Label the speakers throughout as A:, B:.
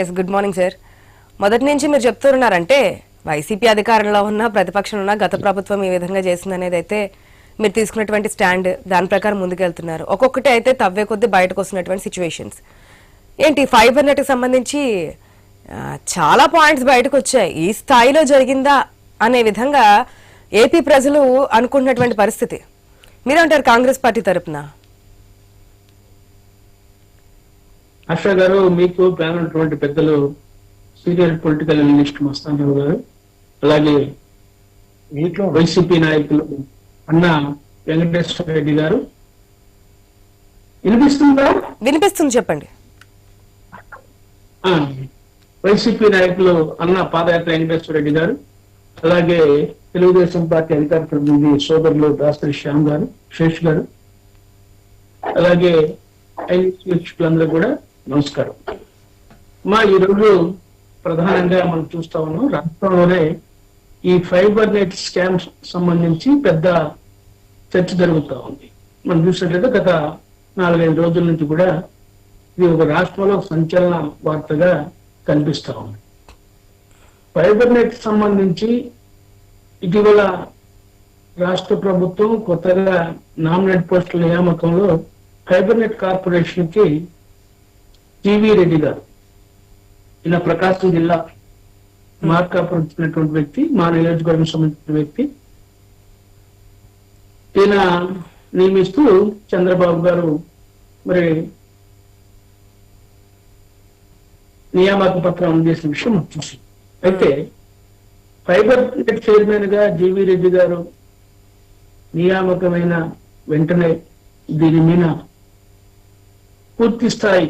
A: Yes good morning sir మొదటి నుంచి మీరు చెప్తున్నారంటే వైసీపీ అధికారంలో ఉన్న ప్రతిపక్షంలో ఉన్న గత ప్రభుత్వం ఈ విధంగా చేసింది అనేది అయితే మీరు తీసుకున్నటువంటి స్టాండ్ దాని ప్రకారం ముందుకెళ్తున్నారు. ఒక్కొక్కటి అయితే తవ్వే కొద్దీ బయటకు వస్తున్నటువంటి సిచ్యువేషన్స్ ఏంటి ఫైబర్ నెట్కి సంబంధించి చాలా పాయింట్స్ బయటకు వచ్చాయి. ఈ స్థాయిలో జరిగిందా అనే విధంగా ఏపీ ప్రజలు అనుకుంటున్నటువంటి పరిస్థితి. మీరేమంటారు కాంగ్రెస్ పార్టీ తరపున?
B: హర్ష గారు మీకు ప్లాన్ ఉన్నటువంటి పెద్దలు సీనియర్ పొలిటికల్ అనలిస్ట్ మస్తానరావు గారు అలాగే
C: వీటిలో
B: వైసీపీ నాయకులు అన్న వెంకటేశ్వర రెడ్డి గారు. వినిపిస్తుందా?
A: వినిపిస్తుంది చెప్పండి.
B: వైసీపీ నాయకులు అన్న పాదయాత్ర వెంకటేశ్వర రెడ్డి గారు అలాగే తెలుగుదేశం పార్టీ అధికార ప్రతినిధి సోదరులు దాసరి శ్యామ్ గారు శేష్ గారు అలాగే వీక్షకులందరూ కూడా నమస్కారం. మా ఈరోజు ప్రధానంగా మనం చూస్తా ఉన్నాం రాష్ట్రంలోనే ఈ ఫైబర్ నెట్ స్కామ్ సంబంధించి పెద్ద చర్చ జరుగుతూ ఉంది. మనం చూసినట్లయితే గత నాలుగైదు రోజుల నుంచి కూడా ఇది ఒక రాష్ట్రంలో సంచలన వార్తగా కనిపిస్తూ ఉంది. ఫైబర్ నెట్ సంబంధించి ఇటీవల రాష్ట్ర ప్రభుత్వం కొత్తగా నామినేట్ పోస్టుల నియామకంలో ఫైబర్ నెట్ కార్పొరేషన్కి జీవి రెడ్డి గారు. ఈయన ప్రకాశం జిల్లా మార్కాపురం చెందినటువంటి వ్యక్తి మా నియోజకవర్గం సంబంధించిన వ్యక్తి. ఈయన నియమిస్తూ చంద్రబాబు గారు మరి నియామక పత్రం అందజేసిన విషయం చూసి. అయితే ఫైబర్ నెట్ చైర్మన్గా జీవి రెడ్డి గారు నియామకమైన వెంటనే దీని మీద పూర్తి స్థాయి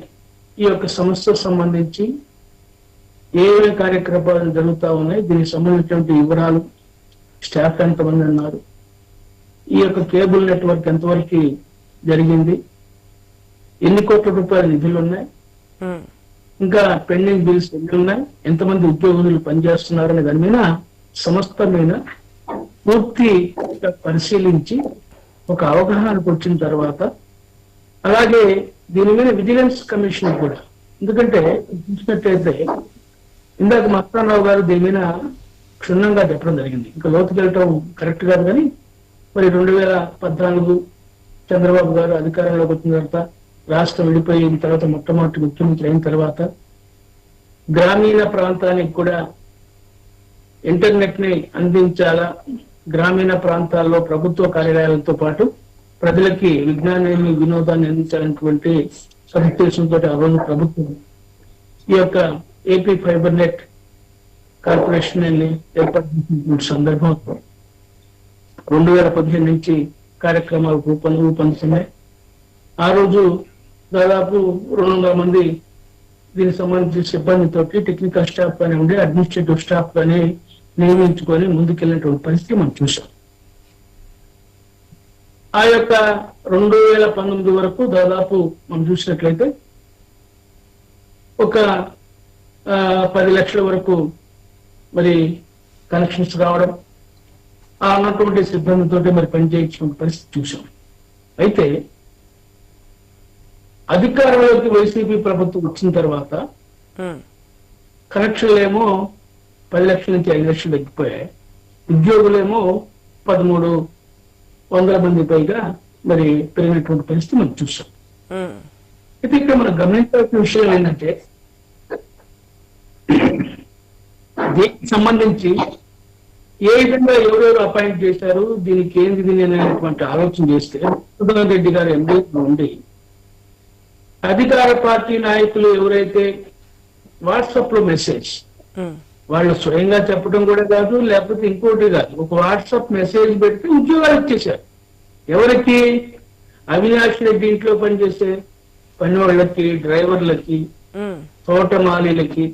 B: ఈ యొక్క సంస్థకు సంబంధించి ఏవే కార్యక్రమాలు జరుగుతా ఉన్నాయి దీనికి సంబంధించినటువంటి వివరాలు స్టాఫ్ ఎంతమంది ఉన్నారు ఈ యొక్క కేబుల్ నెట్వర్క్ ఎంతవరకు జరిగింది ఎన్ని కోట్ల రూపాయల నిధులు ఉన్నాయి
A: ఉమ్,
B: ఇంకా పెండింగ్ బిల్స్ ఎన్ని ఉన్నాయి ఎంతమంది ఉద్యోగులు పనిచేస్తున్నారు అనే దాని మీద సంస్థ మీద పూర్తి పరిశీలించి ఒక అవగాహనకు వచ్చిన తర్వాత అలాగే దీని మీద విజిలెన్స్ కమిషన్ కూడా. ఎందుకంటే చూసినట్టయితే ఇందాక మస్తానరావు గారు దీని మీద క్షుణ్ణంగా చెప్పడం జరిగింది. ఇంకా లోతుకి వెళ్ళటం కరెక్ట్ కాదు కానీ మరి రెండు వేల పద్నాలుగు చంద్రబాబు గారు అధికారంలోకి వచ్చిన తర్వాత రాష్ట్రం విడిపోయిన తర్వాత మొట్టమొదటి ముఖ్యమంత్రి అయిన తర్వాత గ్రామీణ ప్రాంతానికి కూడా ఇంటర్నెట్ని అందించాలా? గ్రామీణ ప్రాంతాల్లో ప్రభుత్వ కార్యాలయాలతో పాటు ప్రజలకి విజ్ఞానాన్ని వినోదాన్ని అందించాలనేటువంటి సదుద్దేశంతో ఆ రోజు ప్రభుత్వం ఈ యొక్క ఏపీ ఫైబర్ నెట్ కార్పొరేషన్ అని ఏర్పాటు సందర్భం రెండు వేల పదిహేను నుంచి కార్యక్రమాలు రూపొంది రూపొందుతున్నాయి. ఆ రోజు దాదాపు రెండు వందల మంది దీనికి సంబంధించిన సిబ్బందితో టెక్నికల్ స్టాఫ్ కానీ ఉండి అడ్మినిస్ట్రేటివ్ స్టాఫ్ కానీ నియమించుకొని ముందుకెళ్ళినటువంటి పరిస్థితి మనం చూసాం ఆ యొక్క రెండు వేల పంతొమ్మిది వరకు దాదాపు మనం చూసినట్లయితే ఒక పది లక్షల వరకు మరి కనెక్షన్స్ రావడం ఆ ఉన్నటువంటి సిబ్బందితోటి మరి పనిచేయించిన పరిస్థితి చూసాం అయితే అధికారంలోకి వైసీపీ ప్రభుత్వం వచ్చిన తర్వాత కనెక్షన్లు ఏమో పది లక్షల నుంచి ఐదు లక్షలు తగ్గిపోయాయి. ఉద్యోగులేమో పదమూడు వందల మంది పైగా మరి పెరిగినటువంటి పరిస్థితి మనం చూసాం.
A: ఉమ్,
B: అయితే ఇక్కడ మనం గమనించాల్సిన విషయం ఏంటంటే దీనికి సంబంధించి ఏ విధంగా ఎవరెవరు అపాయింట్ చేశారు దీనికి ఏంది దీని అనేటువంటి ఆలోచన చేస్తే సుధాకర్ రెడ్డి గారు ఎంపీ ఉండి అధికార పార్టీ నాయకులు ఎవరైతే వాట్సాప్లో మెసేజ్ వాళ్ళు స్వయంగా చెప్పడం కూడా కాదు లేకపోతే ఇంకోటి కాదు. ఒక వాట్సాప్ మెసేజ్ పెడితే ఉద్యోగాలు ఇచ్చేశారు. ఎవరికి? అవినాష్ రెడ్డి ఇంట్లో పనిచేసే పని వాళ్ళకి డ్రైవర్లకి తోటమాలీలకి.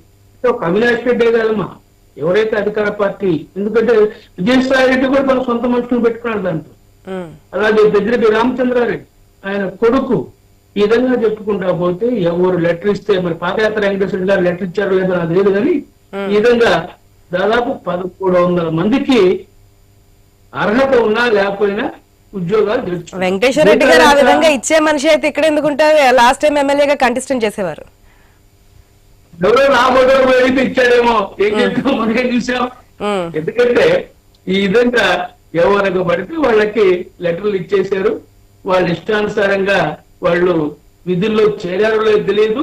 B: ఒక అవినాష్ రెడ్డే కాదమ్మా. ఎవరైతే అధికార పార్టీ ఎందుకంటే విజయసాయి రెడ్డి కూడా తన సొంత మనుషులు పెట్టుకున్నాడు దాంట్లో. అలాగే దగ్గరికి రామచంద్రారెడ్డి. ఆయన కొడుకు. ఈ విధంగా చెప్పుకుంటా పోతే ఎవరు లెటర్ ఇస్తే మరి పాదయాత్ర వెంకటేశ్వర గారు లెటర్ ఇచ్చారో లేదో నాకు తెలియదు కానీ ఈ విధంగా దాదాపు పదమూడు వందల మందికి అర్హత ఉన్నా లేకపోయినా ఉద్యోగాలు.
A: వెంకటేశ్వర రెడ్డి గారు ఆ
B: విధంగా
A: ఇచ్చే మనిషి అయితే ఇక్కడ ఎందుకుంటారు? లాస్ట్ టైం ఎమ్మెల్యేగా కంటెస్టెంట్ చేసేవారు.
B: ఎవరో రాబోదో వెళ్ళి ఇచ్చాడేమో. మనకేం చూసాం? ఎందుకంటే ఈ విధంగా ఎవరికి పడితే వాళ్ళకి లెటర్లు ఇచ్చేశారు. వాళ్ళ ఇష్టానుసారంగా వాళ్ళు విధుల్లో చేరారో లేదో తెలియదు.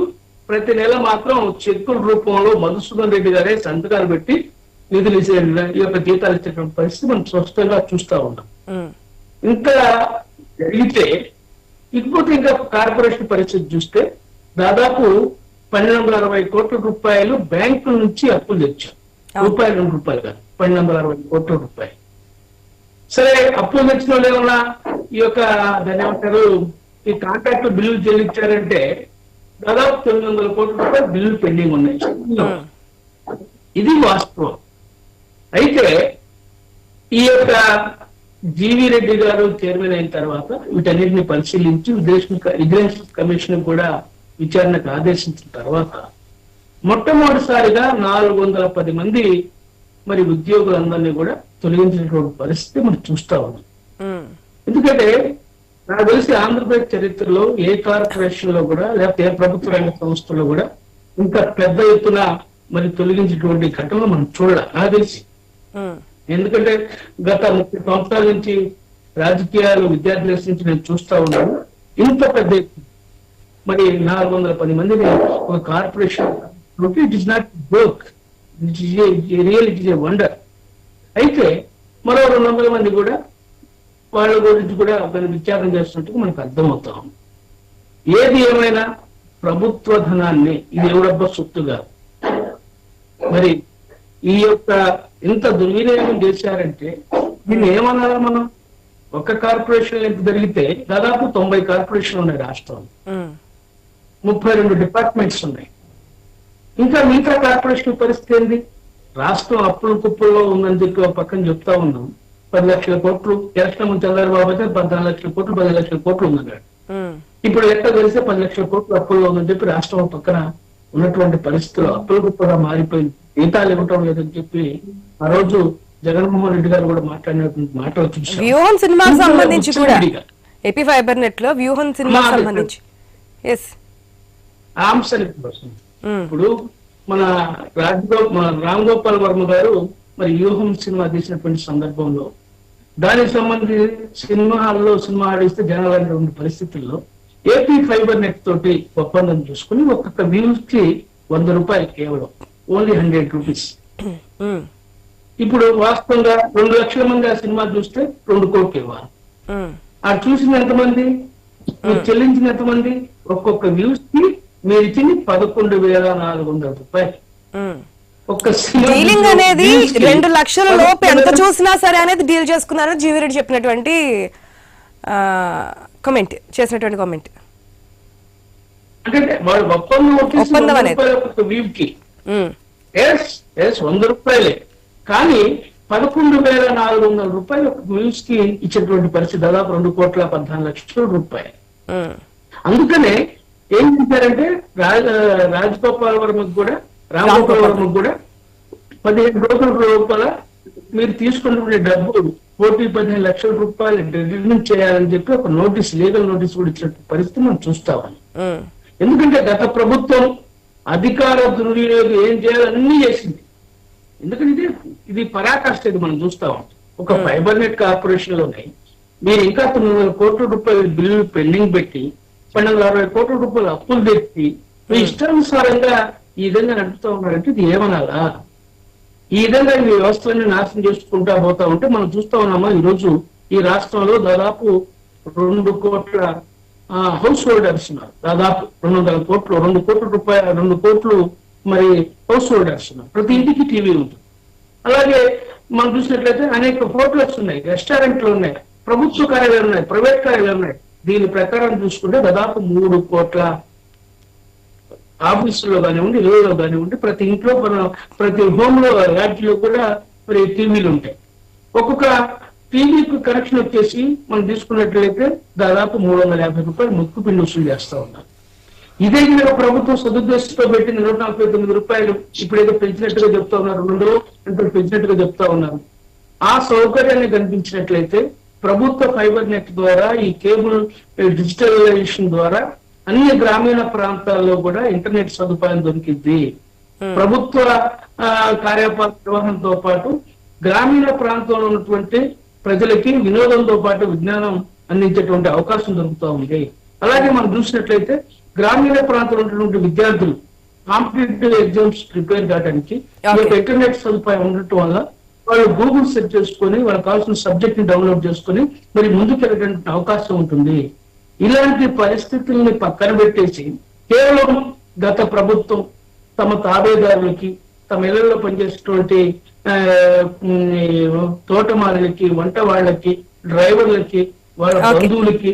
B: ప్రతి నెల మాత్రం చెక్కుల రూపంలో మధుసూదన్ రెడ్డి గారే సంతకాలు పెట్టి నిధులు ఇచ్చే ఈ యొక్క జీతాలు ఇచ్చేటువంటి పరిస్థితి మనం స్పష్టంగా చూస్తా ఉన్నాం. ఇంకా జరిగితే ఇకపోతే ఇంకా కార్పొరేషన్ పరిస్థితి చూస్తే దాదాపు పన్నెండు వందల అరవై కోట్ల రూపాయలు బ్యాంకుల నుంచి అప్పులు తెచ్చాం రూపాయలు రెండు రూపాయలు కాదు పన్నెండు వందల అరవై కోట్ల రూపాయలు. సరే అప్పులు తెచ్చిన వాళ్ళు ఏమన్నా ఈ యొక్క దాన్ని ఏమంటారు ఈ కాంట్రాక్ట్ బిల్లులు చెల్లించారంటే దాదాపు తొమ్మిది వందల కోట్ల రూపాయలు బిల్లులు పెండింగ్ ఉన్నాయి.
A: ఉమ్,
B: ఇది వాస్తవం. అయితే ఈ యొక్క జీవి రెడ్డి గారు చైర్మన్ అయిన తర్వాత వీటన్నిటిని పరిశీలించి విదేశీ విజిలెన్స్ కమిషన్ కూడా విచారణకు ఆదేశించిన తర్వాత మొట్టమొదటిసారిగా నాలుగు వందల పది మంది మరి ఉద్యోగులందరినీ కూడా తొలగించినటువంటి పరిస్థితి మనం చూస్తా ఉన్నాం.
A: ఉమ్,
B: ఎందుకంటే నాకు తెలిసి ఆంధ్రప్రదేశ్ చరిత్రలో ఏ కార్పొరేషన్లో కూడా లేకపోతే ఏ ప్రభుత్వ రంగ సంస్థలో కూడా ఇంత పెద్ద ఎత్తున మరి తొలగించినటువంటి ఘటనలు మనం చూడాలి. నాకు తెలిసి. ఎందుకంటే గత ముప్పై సంవత్సరాల నుంచి రాజకీయాలు విద్యార్థుల నుంచి నేను చూస్తా ఉన్నాను. ఇంత పెద్ద మరి నాలుగు వందల పది మందిని ఒక corporation it is not work real it is a wonder అయితే మరో రెండు వందల మంది కూడా వాళ్ళ గురించి కూడా దాన్ని విచారణ చేస్తున్నట్టు మనకు అర్థమవుతాం. ఏది ఏమైనా ప్రభుత్వ ధనాన్ని ఇది ఎవరబ్బా సొత్తుగా మరి ఈ యొక్క ఇంత దుర్వినియోగం చేశారంటే దీన్ని ఏమనాలా మనం? ఒక కార్పొరేషన్ ఎంత జరిగితే దాదాపు తొంభై కార్పొరేషన్ ఉన్నాయి రాష్ట్రంలో. ముప్పై రెండు డిపార్ట్మెంట్స్ ఉన్నాయి. ఇంకా మిగతా కార్పొరేషన్ పరిస్థితి ఏంది? రాష్ట్రం అప్పుల కుప్పల్లో ఉందని చెప్పి ఒక పక్కన చెప్తా ఉన్నాం. పది లక్షల కోట్లు ఎలక్షన్ ముందు చంద్రబాబు అయితే పద్నాలుగు లక్షల కోట్లు పది లక్షల కోట్లు ఉందన్నాడు ఇప్పుడు లెక్క తెలిస్తే పది లక్షల కోట్లు అప్పుల్లో ఉందని చెప్పి రాష్ట్రం పక్కన ఉన్నటువంటి పరిస్థితులు అప్పుల కుప్పగా మారిపోయింది. జీతాలు ఇవ్వటం లేదని చెప్పి ఆ రోజు జగన్మోహన్ రెడ్డి గారు కూడా మాట్లాడినటువంటి మాటలు
A: వ్యూహం సినిమాకి సంబంధించి కూడా. ఏపీ ఫైబర్ నెట్లో వ్యూహం సినిమాకి
B: మా-
A: సంబంధించి. ఎస్
B: ఇప్పుడు మన రాజగో మన రామ్ గోపాల్ వర్మ గారు మరి వ్యూహం సినిమా తీసినటువంటి సందర్భంలో దానికి సంబంధించి సినిమా హాల్లో సినిమా ఆడిస్తే జనాలైనటువంటి పరిస్థితుల్లో ఏపీ ఫైబర్ నెట్ తోటి ఒప్పందం చూసుకుని ఒక్కొక్క వ్యూస్కి వంద రూపాయలు కేవలం ఓన్లీ హండ్రెడ్ రూపీస్. ఇప్పుడు వాస్తవంగా రెండు లక్షల మంది ఆ సినిమా చూస్తే రెండు కోట్లు ఇవ్వాలి. ఆ చూసిన ఎంతమంది? మీరు చెల్లించిన ఎంతమంది? ఒక్కొక్క వ్యూస్కి మీరు ఇచ్చింది పదకొండు వేల నాలుగు వందల రూపాయలు.
A: డీలింగ్ అనేది రెండు లక్షల లోపు ఎంత చూసినా సరే అనేది డీల్ చేసుకున్నారని జీవిరెడ్డి చెప్పినటువంటి కామెంట్ చేసినటువంటి కామెంట్
B: ఒప్పందం వంద
A: అనేది.
B: రూపాయలు ఒక్కొక్క వ్యూ కి ఎస్ ఎస్ వంద రూపాయలే. కానీ పదకొండు వేల నాలుగు వందల రూపాయలు ఒక వ్యూస్కి ఇచ్చేటువంటి పరిస్థితి దాదాపు రెండు కోట్ల పద్నాలుగు లక్షల రూపాయలు. అందుకనే ఏం చేశారంటే రాజ రాజగోపాల్ వర్మకు కూడా రామగోపాల్ వర్మకు కూడా పదిహేను రోజుల రూపాయల మీరు తీసుకున్నటువంటి డబ్బు కోటి పదిహేను లక్షల రూపాయలు రిటర్న్ చేయాలని చెప్పి ఒక నోటీస్ లీగల్ నోటీస్ కూడా ఇచ్చిన పరిస్థితి మనం చూస్తామని ఎందుకంటే గత ప్రభుత్వం అధికార దుర్వినియోగం ఏం చేయాలన్నీ చేసింది. ఎందుకంటే ఇది పరాకాష్ట ఇది మనం చూస్తా. ఒక ఫైబర్ నెట్ కార్పొరేషన్లోనే మీరు ఇంకా తొమ్మిది వందల కోట్ల రూపాయల బిల్లు పెండింగ్ పెట్టి పన్నెండు వందల అరవై కోట్ల రూపాయలు అప్పులు తెచ్చి మీ ఇష్టానుసారంగా ఈ విధంగా నడుపుతా ఉన్నారంటే ఇది ఏమనాలా? ఈ విధంగా ఈ వ్యవస్థలన్నీ నాశనం చేసుకుంటా పోతా ఉంటే మనం చూస్తా ఉన్నామా? ఈ రోజు ఈ రాష్ట్రంలో దాదాపు రెండు కోట్ల హౌస్ హోల్డర్స్ ఉన్నారు దాదాపు రెండు వందల కోట్లు రెండు కోట్ల రూపాయలు రెండు కోట్లు మరి హౌస్ హోల్డర్స్ ఉన్నారు ప్రతి ఇంటికి టీవీ ఉంటుంది. అలాగే మనం చూసినట్లయితే అనేక హోటల్స్ ఉన్నాయి రెస్టారెంట్లు ఉన్నాయి ప్రభుత్వ కార్యాలయాలు ఉన్నాయి ప్రైవేట్ కార్యాలయాలు ఉన్నాయి. దీని ప్రకారం చూసుకుంటే దాదాపు మూడు కోట్ల ఆఫీసులో కానివ్వండి ఇళ్ళలో కానివ్వండి ప్రతి ఇంట్లో ప్రతి హోమ్లో యాడ్లో కూడా మరి టీవీలు ఉంటాయి. ఒక్కొక్క టీవీకి కనెక్షన్ వచ్చేసి మనం తీసుకున్నట్లయితే దాదాపు మూడు వందల యాభై రూపాయలు ముక్కు పిండి వసూలు చేస్తా ఉన్నారు. ఇదే మీద ప్రభుత్వం సదుద్దేశంతో పెట్టిన నూట నలభై తొమ్మిది రూపాయలు ఇప్పుడేదో పెంచినట్టుగా చెప్తా ఉన్నారు. రెండు ఎంతో పెంచినట్టుగా చెప్తా ఉన్నారు. ఆ సౌకర్యాన్ని కనిపించినట్లయితే ప్రభుత్వ ఫైబర్ నెట్ ద్వారా ఈ కేబుల్ డిజిటలైజేషన్ ద్వారా అన్ని గ్రామీణ ప్రాంతాల్లో కూడా ఇంటర్నెట్ సదుపాయం దొరికింది. ప్రభుత్వ ఆ, కార్యపాల నిర్వహణతో పాటు గ్రామీణ ప్రాంతంలో ఉన్నటువంటి ప్రజలకి వినోదంతో పాటు విజ్ఞానం అందించేటువంటి అవకాశం దొరుకుతా ఉంది. అలాగే మనం చూసినట్లయితే గ్రామీణ ప్రాంతంలో ఉన్నటువంటి విద్యార్థులు కాంపిటేటివ్ ఎగ్జామ్స్ ప్రిపేర్ కావడానికి. ఇంటర్నెట్ సదుపాయం ఉండటం వల్ల వాళ్ళు గూగుల్ సెర్చ్ చేసుకొని వాళ్ళకి కావాల్సిన సబ్జెక్ట్ని డౌన్లోడ్ చేసుకొని మరి ముందుకెళ్ళడానికి అవకాశం ఉంటుంది. ఇలాంటి పరిస్థితుల్ని పక్కన పెట్టేసి కేవలం గత ప్రభుత్వం తమ తాబేదారులకి తమ ఇళ్ళలో పనిచేసేటువంటి తోటమాలకి వంట వాళ్ళకి డ్రైవర్లకి వాళ్ళ. బంధువులకి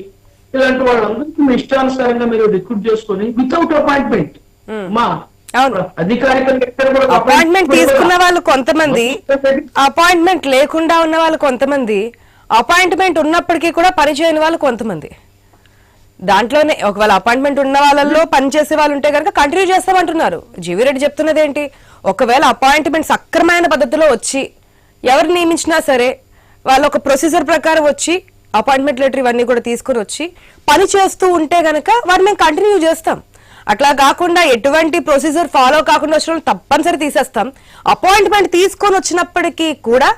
B: ఇలాంటి వాళ్ళందరికీ మీ ఇష్టానుసారంగా మీరు రిక్రూట్ చేసుకొని వితౌట్ అపాయింట్మెంట్ మా
A: అపాయింట్మెంట్ తీసుకున్న వాళ్ళు కొంతమంది అపాయింట్మెంట్ లేకుండా ఉన్న వాళ్ళు కొంతమంది అపాయింట్మెంట్ ఉన్నప్పటికీ కూడా పని చేయని వాళ్ళు కొంతమంది. దాంట్లోనే ఒకవేళ అపాయింట్మెంట్ ఉన్న వాళ్ళల్లో పని చేసే వాళ్ళు ఉంటే కనుక కంటిన్యూ చేస్తామంటున్నారు. జీవి రెడ్డి చెప్తున్నది ఏంటి? ఒకవేళ అపాయింట్మెంట్ సక్రమైన పద్ధతిలో వచ్చి ఎవరు నియమించినా సరే వాళ్ళు ఒక ప్రొసీజర్ ప్రకారం వచ్చి అపాయింట్మెంట్ లెటర్ ఇవన్నీ కూడా తీసుకొని వచ్చి పని చేస్తూ ఉంటే గనక వారిని మేము కంటిన్యూ చేస్తాం. అట్లా కాకుండా ఎటువంటి ప్రొసీజర్ ఫాలో కాకుండా వచ్చిన తప్పనిసరి తీసేస్తాం. అపాయింట్మెంట్ తీసుకొని వచ్చినప్పటికీ కూడా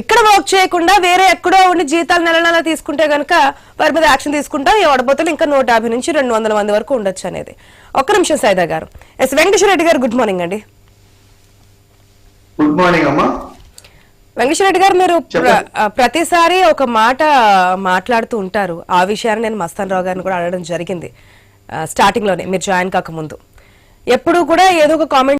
A: ఇక్కడ వర్క్ చేయకుండా వేరే ఎక్కడో ఉండి జీతాలు నెల నెల తీసుకుంటే గనక వారి మీద యాక్షన్ తీసుకుంటాం. ఈ వడపోతలు ఇంకా నూట యాభై నుంచి రెండు వందల మంది వరకు ఉండొచ్చు అనేది. ఒక్క నిమిషం సైదా గారు. S Venkateswara Reddy garu good morning అండి.
D: గుడ్ మార్నింగ్ అమ్మా.
A: వెంకటేశ్వర రెడ్డి గారు మీరు ప్రతిసారి ఒక మాట మాట్లాడుతూ ఉంటారు. ఆ విషయాన్ని నేను మస్తాన్ రావు గారిని కూడా అడగడం జరిగింది. స్టార్టింగ్లోనే. మీరు జాయిన్ కాకముందు. ఎప్పుడు కూడా ఏదో ఒక కామెంట్